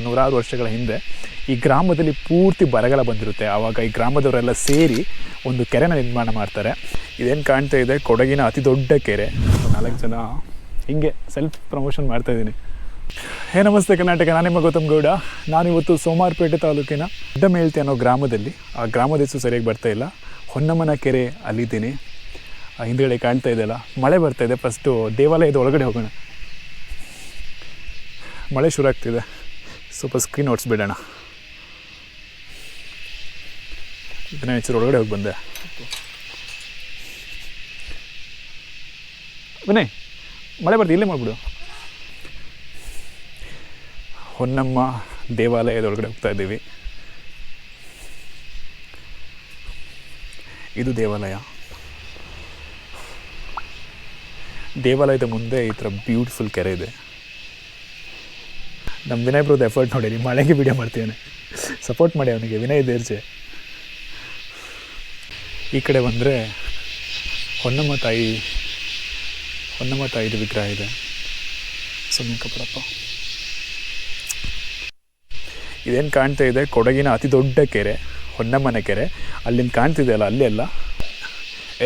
ನೂರಾರು ವರ್ಷಗಳ ಹಿಂದೆ ಈ ಗ್ರಾಮದಲ್ಲಿ ಪೂರ್ತಿ ಬರಗಾಲ ಬಂದಿರುತ್ತೆ. ಆವಾಗ ಈ ಗ್ರಾಮದವರೆಲ್ಲ ಸೇರಿ ಒಂದು ಕೆರೆನ ನಿರ್ಮಾಣ ಮಾಡ್ತಾರೆ. ಇದೇನು ಕಾಣ್ತಾ ಇದೆ? ಕೊಡಗಿನ ಅತಿ ದೊಡ್ಡ ಕೆರೆ. ನಾಲ್ಕು ಜನ ಹಿಂಗೆ ಸೆಲ್ಫ್ ಪ್ರಮೋಷನ್ ಮಾಡ್ತಾ ಇದ್ದೀನಿ. ಹೇ, ನಮಸ್ತೆ ಕರ್ನಾಟಕ. ನಾನು ನಿಮ್ಮ ಗೌತಮ್ ಗೌಡ. ನಾನಿವತ್ತು ಸೋಮಾರ್ಪೇಟೆ ತಾಲೂಕಿನ ಅಡ್ಡಮೇಳ್ತಿ ಅನ್ನೋ ಗ್ರಾಮದಲ್ಲಿ. ಆ ಗ್ರಾಮದ ಹೆಸರು ಸರಿಯಾಗಿ ಬರ್ತಾ ಇಲ್ಲ. ಹೊನ್ನಮ್ಮನ ಕೆರೆ ಅಲ್ಲಿದ್ದೀನಿ. ಹಿಂದ್ಗಡೆ ಕಾಣ್ತಾ ಇದೆಯಲ್ಲ ಮಳೆ ಬರ್ತಾ ಇದೆ. ಫಸ್ಟು ದೇವಾಲಯದ ಒಳಗಡೆ ಹೋಗೋಣ. ಮಳೆ ಶುರು ಆಗ್ತಿದೆ. ಸ್ವಲ್ಪ ಸ್ಕ್ರೀನ್ ಓಡಿಸ್ಬಿಡೋಣ ಇದನ್ನ ಹೆಚ್ಚು ಒಳಗಡೆ ಹೋಗಿ ಬಂದೆ. ಬನ್ನಿ ಮಳೆ ಬರ್ತೀವಿ ಇಲ್ಲೇ ಮಾಡಿಬಿಡು. ಹೊನ್ನಮ್ಮ ದೇವಾಲಯದ ಒಳಗಡೆ ಹೋಗ್ತಾ ಇದ್ದೀವಿ. ಇದು ದೇವಾಲಯ. ದೇವಾಲಯದ ಮುಂದೆ ಈ ಥರ ಬ್ಯೂಟಿಫುಲ್ ಕೆರೆ ಇದೆ. ನಮ್ಮ ವಿನಯ್ ಬ್ರೋದ್ ಎಫರ್ಟ್ ನೋಡಿ ನಿಮ್ಮ ಮಳೆಗೆ ವಿಡಿಯೋ ಮಾಡ್ತೀವಿ ಸಪೋರ್ಟ್ ಮಾಡಿ ಅವನಿಗೆ, ವಿನಯ್ ದೇರ್ಜೆ ಈ ಕಡೆ ಬಂದರೆ ಹೊನ್ನಮ್ಮ ತಾಯಿ, ಹೊನ್ನಮ್ಮ ತಾಯಿದು ವಿಗ್ರಹ ಇದೆ. ಸುಮ್ಮನೆ ಕಪಡಪ್ಪ ಇದೇನು ಕಾಣ್ತಾ ಇದೆ? ಕೊಡಗಿನ ಅತಿ ದೊಡ್ಡ ಕೆರೆ, ಹೊನ್ನಮ್ಮನ ಕೆರೆ. ಅಲ್ಲಿಂದ ಕಾಣ್ತಿದೆಯಲ್ಲ ಅಲ್ಲೇ, ಅಲ್ಲ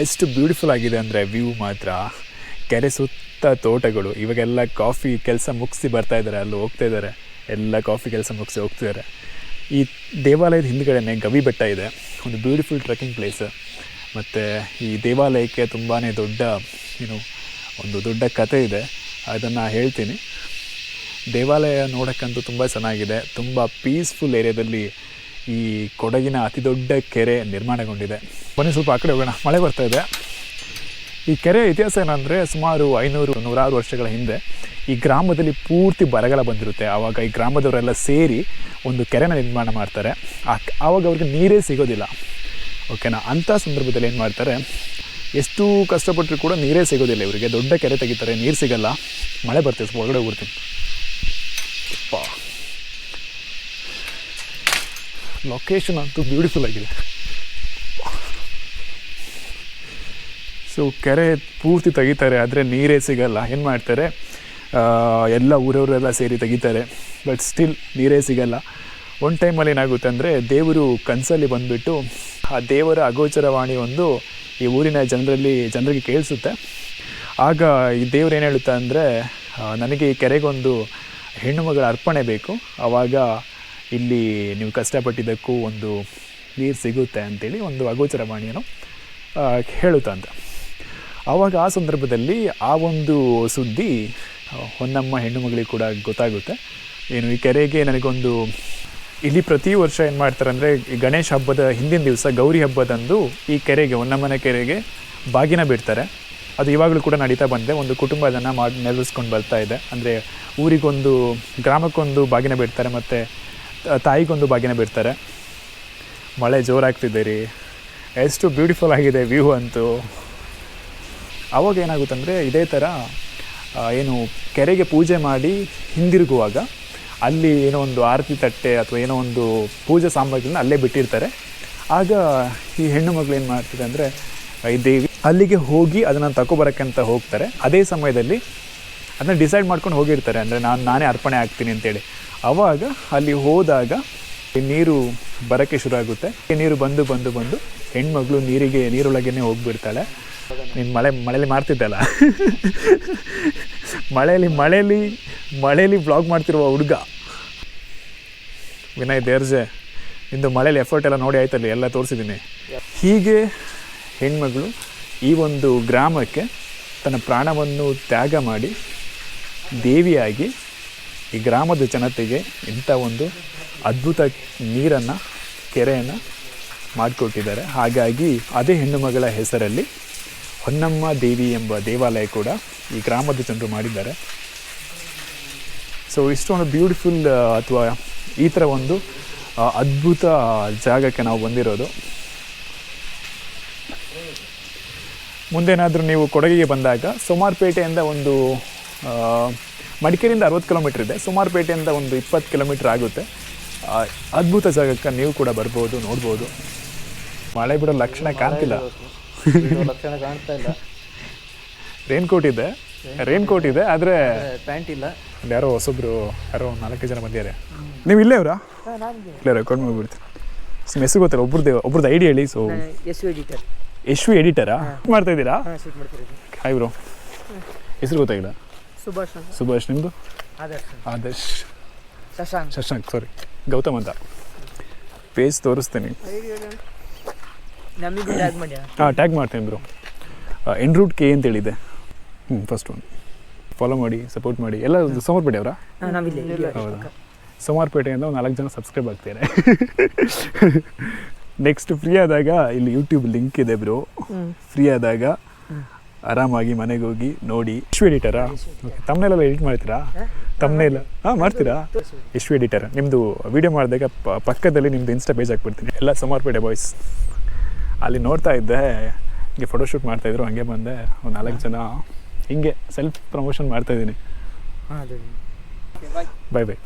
ಎಷ್ಟು ಬ್ಯೂಟಿಫುಲ್ ಆಗಿದೆ ಅಂದರೆ ವ್ಯೂ ಮಾತ್ರ. ಕೆರೆ ಸುತ್ತ ತೋಟಗಳು. ಇವಾಗೆಲ್ಲ ಕಾಫಿ ಕೆಲಸ ಮುಗಿಸಿ ಬರ್ತಾ ಇದ್ದಾರೆ ಅಲ್ಲಿ ಹೋಗ್ತಾ ಇದ್ದಾರೆ ಎಲ್ಲ ಕಾಫಿ ಕೆಲಸ ಮುಗಿಸಿ ಹೋಗ್ತಿದ್ದಾರೆ ಈ ದೇವಾಲಯದ ಹಿಂದ್ಗಡೆನೆ ಗವಿ ಬೆಟ್ಟ ಇದೆ. ಒಂದು ಬ್ಯೂಟಿಫುಲ್ ಟ್ರೆಕ್ಕಿಂಗ್ ಪ್ಲೇಸ್ ಮತ್ತು ಈ ದೇವಾಲಯಕ್ಕೆ ತುಂಬಾ ದೊಡ್ಡ ಏನು ಒಂದು ದೊಡ್ಡ ಕತೆ ಇದೆ. ಅದನ್ನು ಹೇಳ್ತೀನಿ. ದೇವಾಲಯ ನೋಡೋಕ್ಕಂತೂ ತುಂಬ ಚೆನ್ನಾಗಿದೆ. ತುಂಬ ಪೀಸ್ಫುಲ್ ಏರಿಯಾದಲ್ಲಿ ಈ ಕೊಡಗಿನ ಅತಿ ದೊಡ್ಡ ಕೆರೆ ನಿರ್ಮಾಣಗೊಂಡಿದೆ. ಬನ್ನಿ, ಸ್ವಲ್ಪ ಆ ಕಡೆ ಹೋಗೋಣ. ಮಳೆ ಬರ್ತಾ ಇದೆ. ಈ ಕೆರೆ ಇತಿಹಾಸ ಏನಂದರೆ ಸುಮಾರು ಐನೂರು, ನೂರಾರು ವರ್ಷಗಳ ಹಿಂದೆ ಈ ಗ್ರಾಮದಲ್ಲಿ ಪೂರ್ತಿ ಬರಗಾಲ ಬಂದಿರುತ್ತೆ. ಆವಾಗ ಈ ಗ್ರಾಮದವರೆಲ್ಲ ಸೇರಿ ಒಂದು ಕೆರೆನ ನಿರ್ಮಾಣ ಮಾಡ್ತಾರೆ. ಆವಾಗ ಅವ್ರಿಗೆ ನೀರೇ ಸಿಗೋದಿಲ್ಲ. ಓಕೆನಾ ಅಂಥ ಸಂದರ್ಭದಲ್ಲಿ ಏನು ಮಾಡ್ತಾರೆ? ಎಷ್ಟು ಕಷ್ಟಪಟ್ಟರು ಕೂಡ ನೀರೇ ಸಿಗೋದಿಲ್ಲ ಇವರಿಗೆ. ದೊಡ್ಡ ಕೆರೆ ತೆಗಿತಾರೆ, ನೀರು ಸಿಗಲ್ಲ. ಮಳೆ ಬರ್ತಿದೆ ಒಳಗಡೆ ಅಪ್ಪಾ. ಲೊಕೇಶನ್ ಅಂತೂ ಬ್ಯೂಟಿಫುಲ್ ಆಗಿದೆ. ಸೊ ಕೆರೆ ಪೂರ್ತಿ ತೆಗಿತಾರೆ, ಆದರೆ ನೀರೇ ಸಿಗಲ್ಲ. ಏನು ಮಾಡ್ತಾರೆ? ಎಲ್ಲ ಊರವರೆಲ್ಲ ಸೇರಿ ತೆಗಿತಾರೆ ಬಟ್ ಸ್ಟಿಲ್ ನೀರೇ ಸಿಗಲ್ಲ. ಒನ್ ಟೈಮಲ್ಲಿ ಏನಾಗುತ್ತೆ ಅಂದರೆ, ದೇವರು ಕನಸಲ್ಲಿ ಬಂದುಬಿಟ್ಟು ಆ ದೇವರ ಅಗೋಚರವಾಣಿ ಒಂದು ಈ ಊರಿನ ಜನರಲ್ಲಿ, ಜನರಿಗೆ ಕೇಳಿಸುತ್ತೆ. ಆಗ ಈ ದೇವ್ರು ಏನು ಹೇಳುತ್ತೆ ಅಂದರೆ ನನಗೆ ಈ ಕೆರೆಗೊಂದು ಹೆಣ್ಣು ಮಗಳ ಅರ್ಪಣೆ ಬೇಕು. ಆವಾಗ ಇಲ್ಲಿ ನೀವು ಕಷ್ಟಪಟ್ಟಿದ್ದಕ್ಕೂ ಒಂದು ನೀರು ಸಿಗುತ್ತೆ ಅಂತೇಳಿ ಒಂದು ಅಗೋಚರವಾಣಿಯನ್ನು ಹೇಳುತ್ತಂತ ಆವಾಗ ಆ ಸಂದರ್ಭದಲ್ಲಿ ಆ ಒಂದು ಸುದ್ದಿ ಹೊನ್ನಮ್ಮ ಹೆಣ್ಣು ಮಗಳಿಗೆ ಕೂಡ ಗೊತ್ತಾಗುತ್ತೆ. ಏನು ಈ ಕೆರೆಗೆ ನನಗೊಂದು ಇಲ್ಲಿ ಪ್ರತಿ ವರ್ಷ ಏನು ಮಾಡ್ತಾರೆ ಅಂದರೆ ಗಣೇಶ ಹಬ್ಬದ ಹಿಂದಿನ ದಿವಸ, ಗೌರಿ ಹಬ್ಬದಂದು ಈ ಕೆರೆಗೆ, ಹೊನ್ನಮ್ಮನ ಕೆರೆಗೆ ಬಾಗಿನ ಬಿಡ್ತಾರೆ. ಅದು ಇವಾಗಲೂ ಕೂಡ ನಡೀತಾ ಬಂದಿದೆ. ಒಂದು ಕುಟುಂಬ ಅದನ್ನು ಮಾಡಿ ನೆರವೇರಿಸ್ಕೊಂಡು ಬರ್ತಾ ಇದೆ. ಅಂದರೆ ಊರಿಗೊಂದು, ಗ್ರಾಮಕ್ಕೊಂದು ಬಾಗಿನ ಬಿಡ್ತಾರೆ, ಮತ್ತು ತಾಯಿಗೊಂದು ಬಾಗಿನ ಬಿಡ್ತಾರೆ. ಮಳೆ ಜೋರಾಗ್ತಿದೆ ಎಷ್ಟು ಬ್ಯೂಟಿಫುಲ್ ಆಗಿದೆ ವ್ಯೂ ಅಂತೂ. ಆವಾಗ ಏನಾಗುತ್ತಂದರೆ ಇದೇ ಥರ ಏನು ಕೆರೆಗೆ ಪೂಜೆ ಮಾಡಿ ಹಿಂದಿರುಗುವಾಗ ಅಲ್ಲಿ ಏನೋ ಒಂದು ಆರತಿ ತಟ್ಟೆ ಅಥವಾ ಏನೋ ಒಂದು ಪೂಜಾ ಸಾಮಗ್ರಿನ ಅಲ್ಲೇ ಬಿಟ್ಟಿರ್ತಾರೆ. ಆಗ ಈ ಹೆಣ್ಣು ಮಗಳು ಏನು ಮಾಡ್ತಿದೆ ಅಂದರೆ, ಈ ದೇವಿ ಅಲ್ಲಿಗೆ ಹೋಗಿ ಅದನ್ನು ತಗೊಬರೋಕ್ಕಂತ ಹೋಗ್ತಾರೆ. ಅದೇ ಸಮಯದಲ್ಲಿ ಅದನ್ನ ಡಿಸೈಡ್ ಮಾಡ್ಕೊಂಡು ಹೋಗಿರ್ತಾರೆ ಅಂದರೆ ನಾನು, ನಾನೇ ಅರ್ಪಣೆ ಆಗ್ತೀನಿ ಅಂತೇಳಿ. ಆವಾಗ ಅಲ್ಲಿ ಹೋದಾಗ ನೀರು ಬರೋಕ್ಕೆ ಶುರು ಆಗುತ್ತೆ. ನೀರು ಬಂದು ಬಂದು ಬಂದು ಹೆಣ್ಮಗಳು ನೀರಿಗೆ ನೀರೊಳಗೇ ಹೋಗ್ಬಿಡ್ತಾಳೆ. ನೀನು ಮಳೆ ಮಳೆಯಲ್ಲಿ ಮಾಡ್ತಿದ್ದಲ್ಲ ಮಳೆಯಲ್ಲಿ ಮಳೆಯಲ್ಲಿ ಮಳೆಯಲ್ಲಿ ಬ್ಲಾಗ್ ಮಾಡ್ತಿರುವ ಹುಡುಗ. ವಿನಯ್ ದೇರ್ಜೆ ನಿಂದು ಮಳೆಯಲ್ಲಿ ಎಫರ್ಟ್ ಎಲ್ಲ ನೋಡಿ ಆಯ್ತಲ್ಲಿ ಎಲ್ಲ ತೋರಿಸಿದ್ದೀನಿ ಹೀಗೆ ಹೆಣ್ಮಗಳು ಈ ಒಂದು ಗ್ರಾಮಕ್ಕೆ ತನ್ನ ಪ್ರಾಣವನ್ನು ತ್ಯಾಗ ಮಾಡಿ ದೇವಿಯಾಗಿ ಈ ಗ್ರಾಮದ ಜನತೆಗೆ ಇಂಥ ಒಂದು ಅದ್ಭುತ ನೀರನ್ನು, ಕೆರೆಯನ್ನು ಮಾಡಿಕೊಟ್ಟಿದ್ದಾರೆ. ಹಾಗಾಗಿ ಅದೇ ಹೆಣ್ಣು ಮಗಳ ಹೆಸರಲ್ಲಿ ಹೊನ್ನಮ್ಮ ದೇವಿ ಎಂಬ ದೇವಾಲಯ ಕೂಡ ಈ ಗ್ರಾಮದ ಜನರು ಮಾಡಿದ್ದಾರೆ. ಸೊ ಇಷ್ಟೊಂದು ಬ್ಯೂಟಿಫುಲ್ ಅಥವಾ ಈ ಥರ ಒಂದು ಅದ್ಭುತ ಜಾಗಕ್ಕೆ ನಾವು ಬಂದಿರೋದು. ಮುಂದೇನಾದರೂ ನೀವು ಕೊಡಗಿಗೆ ಬಂದಾಗ ಸುಮಾರುಪೇಟೆಯಿಂದ ಒಂದು ಮಡಿಕೇರಿಯಿಂದ ಅರವತ್ತು ಕಿಲೋಮೀಟ್ರ್ ಇದೆ. ಸುಮಾರುಪೇಟೆಯಿಂದ ಒಂದು ಇಪ್ಪತ್ತು ಕಿಲೋಮೀಟ್ರ್ ಆಗುತ್ತೆ. ಅದ್ಭುತ ಜಾಗಕ್ಕೆ ನೀವು ಕೂಡ ಬರ್ಬೋದು, ನೋಡ್ಬೋದು. ಮಳೆ ಬಿಡೋ ಲಕ್ಷಣ ಕಾಣ್ತಿಲ್ಲ. ಲಕ್ಷಣ ಕಾಣ್ತಾ ಇಲ್ಲ. ರೇನ್ ಕೋಟ್ ಇದೆ. ರೇನ್ ಕೋಟ್ ಇದೆ ಆದರೆ ಪ್ಯಾಂಟ್ ಇಲ್ಲ. ಯಾರೋ ಹೊಸೊಬ್ರು ಯಾರೋ ನಾಲ್ಕೈದು ಜನ ಬಂದಿದ್ದಾರೆ. ನೀವು ಇಲ್ಲೇ ಅವರಾ? ಇಲ್ಲೇ. ರೆಕಾರ್ಡ್ ಮಾಡಿಬಿಡ್ತೀನಿ ನಿಮ್ಮ ಹೆಸರು ಗೊತ್ತಿಲ್ಲ ಒಬ್ರದ್ದು ಒಬ್ರದ್ದು ಐಡಿ ಹೇಳಿ so S you editor Yashvi ಎಡಿಟರಾ ಮಾಡ್ತಾ ಇದ್ದೀರಾ? ಹಾಯ್ ಬ್ರೋ ಹೆಸರು ಗೊತ್ತಾಗಿಲ್ಲ? ಸುಭಾಷ್ ಸುಭಾಷ್ ನಿಮ್ಮದು ಆದರ್ಶ್ ಶಶಾಂಕ್. ಶಶಾಂಕ್ ಸಾರಿ ಗೌತಮ್ ಅಂತ. ಪೇಜ್ ತೋರಿಸ್ತೀನಿ. ನಮಗೂ ಟ್ಯಾಗ್ ಮಾಡ್ಯಾ ಹಾಂ ಟ್ಯಾಗ್ ಮಾಡ್ತೀನಿ ಬ್ರೋ ಎನ್ ರೂಟ್ ಕೆ ಅಂತ ಹೇಳಿದೆ ಹ್ಞೂ ಫಸ್ಟ್ ಒನ್ ಫಾಲೋ ಮಾಡಿ ಸಪೋರ್ಟ್ ಮಾಡಿ. ಎಲ್ಲ ಸೋಮವಾರಪೇಟೆ ಅವರಾ? ಹೌದಾ? ಸೋಮವಾರಪೇಟೆಯಿಂದ ಒಂದು ನಾಲ್ಕು ಜನ ಸಬ್ಸ್ಕ್ರೈಬ್ ಆಗ್ತಾರೆ. ನೆಕ್ಸ್ಟ್ ಫ್ರೀ ಆದಾಗ ಇಲ್ಲಿ ಯೂಟ್ಯೂಬ್ ಲಿಂಕ್ ಇದೆ ಬ್ರೋ ಫ್ರೀ ಆದಾಗ ಆರಾಮಾಗಿ ಮನೆಗೆ ಹೋಗಿ ನೋಡಿ. ಎಷ್ಟು ಎಡಿಟರಾ ತಮ್ಮನೆಲ್ಲ ಎಡಿಟ್ ಮಾಡ್ತೀರಾ? ತಮ್ಮನೆಲ್ಲ ಹಾಂ ಮಾಡ್ತೀರಾ? ಎಷ್ಟು ಎಡಿಟರ್ ನಿಮ್ಮದು ವಿಡಿಯೋ ಮಾಡಿದಾಗ ಪಕ್ಕದಲ್ಲಿ ನಿಮ್ಮದು ಇನ್ಸ್ಟಾ ಪೇಜ್ ಹಾಕ್ಬಿಡ್ತೀನಿ. ಎಲ್ಲ ಸೋಮಾರ್ಪೇಟೆ ಬಾಯ್ಸ್ ಅಲ್ಲಿ ನೋಡ್ತಾ ಇದ್ದೆ. ಹಿಂಗೆ ಫೋಟೋಶೂಟ್ ಮಾಡ್ತಾಯಿದ್ರು ಹಂಗೆ ಬಂದೆ. ಒಂದು ನಾಲ್ಕು ಜನ. ಹಿಂಗೆ ಸೆಲ್ಫ್ ಪ್ರಮೋಷನ್ ಮಾಡ್ತಾಯಿದ್ದೀನಿ ಹಾಂ ಅದು. ಬಾಯ್ ಬಾಯ್